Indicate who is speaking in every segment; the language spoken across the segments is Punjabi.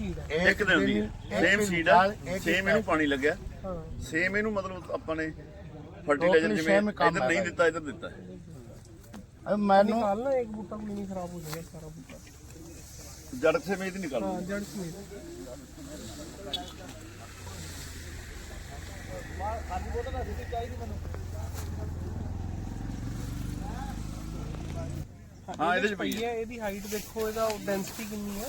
Speaker 1: ਸੀਡ ਹੈ।
Speaker 2: ਇੱਕ ਦਿਨ ਦੀ ਸੇਮ ਸੀਡ ਆ ਸੇਮ ਇਹਨੂੰ ਪਾਣੀ ਲੱਗਿਆ।
Speaker 1: ਹਾਂ।
Speaker 2: ਸੇਮ ਇਹਨੂੰ ਮਤਲਬ ਆਪਾਂ ਨੇ ਫਰਟੀਲਾਈਜ਼ਰ ਜਿਵੇਂ ਇੱਧਰ ਨਹੀਂ। ਦਿੱਤਾ ਇੱਧਰ ਦਿੱਤਾ।
Speaker 3: ਅਬ ਮੈਨੂੰ
Speaker 1: ਨਿਕਾਲਣਾ ਇੱਕ ਬੂਟਾ ਵੀ ਨਹੀਂ ਖਰਾਬ ਹੋ ਜਾਏਗਾ ਸਾਰਾ ਬੂਟਾ।
Speaker 2: ਜੜ ਸਮੇਤ ਹੀ ਨਿਕਾਲੋ
Speaker 1: ਹਾਂ ਜੜ ਸਮੇਤ
Speaker 2: ਹਾਂ, ਇਹਦੇ 'ਚ ਪਈ
Speaker 1: ਹੈ। ਇਹਦੀ ਹਾਈਟ ਦੇਖੋ ਇਹਦਾ ਡੈਂਸਿਟੀ ਕਿੰਨੀ ਹੈ?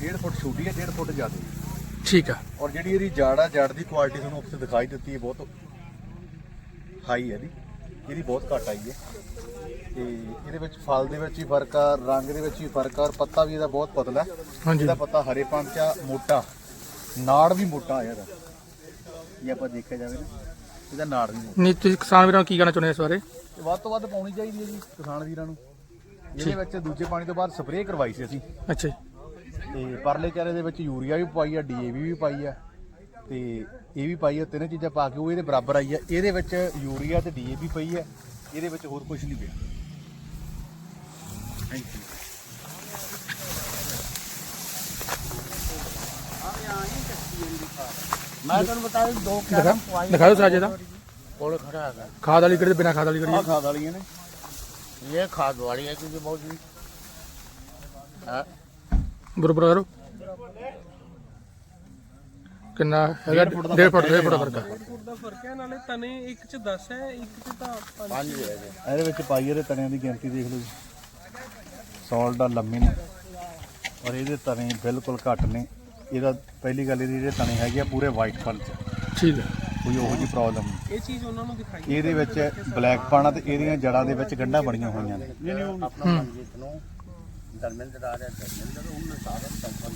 Speaker 4: 1.5 ਫੁੱਟ ਛੋਟੀ ਹੈ 1.5 ਫੁੱਟ ਜ਼ਿਆਦਾ ਹੈ।
Speaker 5: ਠੀਕ ਆ।
Speaker 4: ਔਰ ਜਿਹੜੀ ਇਹਦੀ ਜੜ ਆ ਜੜ ਦੀ ਕੁਆਲਿਟੀ ਤੁਹਾਨੂੰ ਉੱਥੇ ਦਿਖਾਈ ਦਿੱਤੀ ਹੈ ਬਹੁਤ ਹਾਈ ਹੈ ਇਹਦੀ। ਇਹਦੀ ਬਹੁਤ ਘੱਟ ਆਈ ਹੈ। ਤੇ ਇਹਦੇ ਵਿੱਚ ਫਲ ਦੇ ਵਿੱਚ ਵੀ ਫ਼ਰਕ ਆ ਰੰਗ ਦੇ ਵਿੱਚ ਵੀ ਫ਼ਰਕ ਆ ਔਰ ਪੱਤਾ ਵੀ ਇਹਦਾ ਬਹੁਤ ਪਤਲਾ ਹੈ।
Speaker 5: ਹਾਂਜੀ।
Speaker 4: ਇਹਦਾ ਪੱਤਾ ਹਰੇ ਪੰਚ ਆ ਮੋਟਾ। ਨਾੜ ਵੀ ਮੋਟਾ ਆ ਇਹਦਾ। ਜੇ ਆਪਾਂ ਦੇਖਿਆ ਜਾਵੇ ਨਾ ਇਹਦਾ ਨਾੜ ਵੀ ਮੋਟਾ।
Speaker 5: ਨਹੀਂ ਤੁਸੀਂ ਕਿਸਾਨ ਵੀਰਾਂ ਨੂੰ ਕੀ ਕਹਿਣਾ ਚਾਹੁੰਦੇ ਹੋ ਇਸ ਬਾਰੇ?
Speaker 4: ਤੇ ਵੱਧ ਤੋਂ ਵੱਧ ਪਾਉਣੀ ਚਾਹੀਦੀ ਹੈ ਜੀ ਕਿਸਾਨ ਵੀਰਾਂ ਨੂੰ। ਇਹਦੇ ਵਿੱਚ ਦੂਜੇ ਪਾਣੀ ਤੋਂ ਬਾਅਦ ਸਪਰੇਅ ਕਰਵਾਈ ਸੀ ਅਸੀਂ।
Speaker 5: ਅੱਛਾ ਜੀ।
Speaker 4: ਤੇ ਪਰਲੇ ਚਾਰੇ ਦੇ ਵਿੱਚ ਯੂਰੀਆ ਵੀ ਪਾਈ ਆ ਡੀਏਵੀ ਵੀ ਪਾਈ ਆ ਤੇ ਇਹ ਵੀ ਪਾਈ ਆ ਤਿੰਨ ਚੀਜ਼ਾਂ ਪਾ ਕੇ ਉਹ ਇਹਦੇ ਬਰਾਬਰ ਆਈ ਆ। ਇਹਦੇ ਵਿੱਚ ਯੂਰੀਆ ਤੇ ਡੀਏਵੀ ਪਈ ਆ ਇਹਦੇ ਵਿੱਚ ਹੋਰ ਕੁਝ ਨਹੀਂ ਪਿਆ। ਥੈਂਕ ਯੂ
Speaker 3: ਮੈਂ ਤੁਹਾਨੂੰ ਬਤਾ ਦੂੰ ਦੋ
Speaker 5: ਦਿਖਾ
Speaker 3: ਕੈਰਮ ਪਵਾਈ
Speaker 5: ਦਿਖਾਓ ਸਾਜੇ ਦਾ।
Speaker 3: ਕੋਲ ਖੜਾ ਹੈਗਾ।
Speaker 5: ਖਾਦ ਵਾਲੀ ਕਿਹੜੀ ਬਿਨਾ ਖਾਦ ਵਾਲੀ
Speaker 4: ਆ
Speaker 5: ਕਿਹੜੀ
Speaker 4: ਖਾਦ ਵਾਲੀਆਂ ਨੇ।
Speaker 3: ਇਹ ਖਾਦ ਵਾਲੀ ਹੈ ਕਿਉਂਕਿ ਬਹੁਤ ਜੀ ਹਾਂ?
Speaker 5: ਬਰੋਬਰ ਕਰੋ। ਕਿੰਨਾ ਹੈਗਾ? 1.5 ਫੁੱਟ 1.5 ਫੁੱਟ ਦਾ ਫ਼ਰਕ ਆ
Speaker 1: फुट ਦਾ ਫ਼ਰਕ ਹੈ ਨਾਲੇ ਤਨੇ ਇੱਕ ਚ 10 ਹੈ ਇੱਕ ਚ ਤਾਂ ਪੰਜ
Speaker 3: ਪੰਜ ਹੈ। ਜੀ।
Speaker 4: ਇਹਦੇ ਵਿੱਚ ਪਾਈ ਇਹਦੇ ਤਣਿਆਂ ਦੀ ਗਿਣਤੀ ਦੇਖ ਲਓ ਜੀ। ਸੌਲਟ ਆ ਲੰਮੇ ਨੇ। ਔਰ ਇਹਦੇ ਤਣੇ ਬਿਲਕੁਲ ਘੱਟ ਨੇ। ਇਹਦਾ ਪਹਿਲੀ ਗੱਲ ਇਹਦੇ ਜਿਹੜੇ ਤਣੇ ਹੈਗੇ ਆ ਪੂਰੇ ਵਾਈਟ ਫਲ ਚ।
Speaker 5: ਠੀਕ ਆ
Speaker 4: ਕੋਈ ਉਹੋ ਜਿਹੀ ਪ੍ਰੋਬਲਮ ਨਹੀਂ।
Speaker 1: ਇਹ ਚੀਜ਼ ਉਹਨਾਂ ਨੂੰ ਦਿਖਾਈ
Speaker 4: ਇਹਦੇ ਵਿੱਚ ਬਲੈਕ ਪਾਣਾ ਤੇ ਇਹਦੀਆਂ ਜੜਾਂ ਦੇ ਵਿੱਚ ਗੰਢਾਂ ਬਣੀਆਂ ਹੋਈਆਂ ਨੇ।
Speaker 3: ਆਪਣਾ ਮਨਜੀਤ ਨੂੰ ਧਰਮਿੰਦਰ ਆ ਰਿਹਾ ਧਰਮਿੰਦਰ ਉਹਨੂੰ ਸਾਰਾ ਸੰਪੰਨ